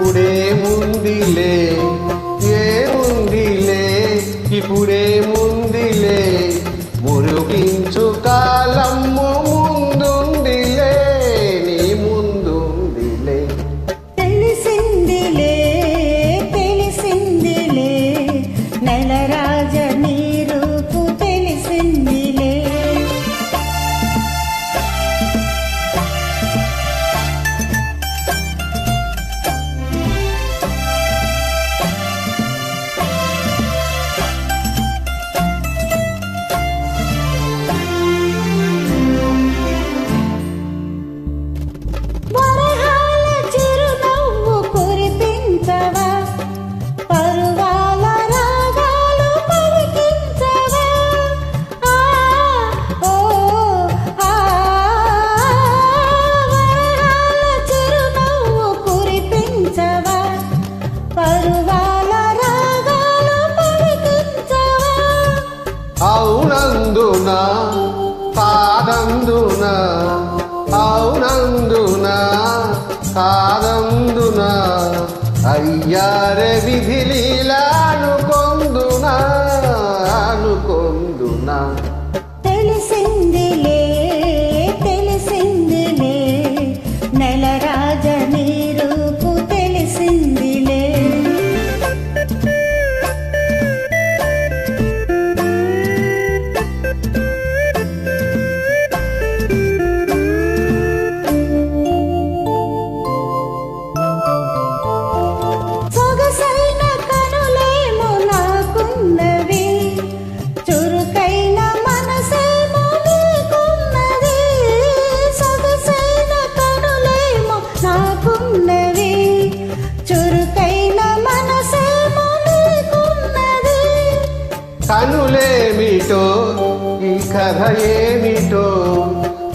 ఇప్పుడే ముందిలే ఏ ముందిలే ఇప్పుడే ముందిలే మురుగించుక అవునందున కాదందున అవునందున కాదందున అయ్యారే విధి లీలా అనుకొందున అనుకొందునా. తనులేమిటో? ఈ కథ ఏమిటో?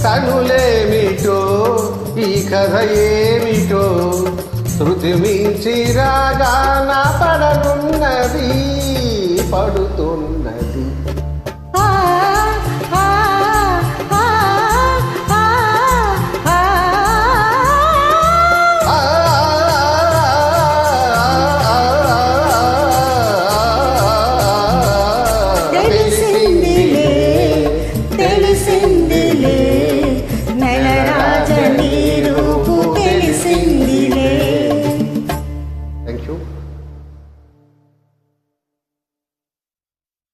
తనులేమిటో? ఈ కథ ఏమిటో? శృతి మించి రాగా నా పడనున్నది పడుతున్నది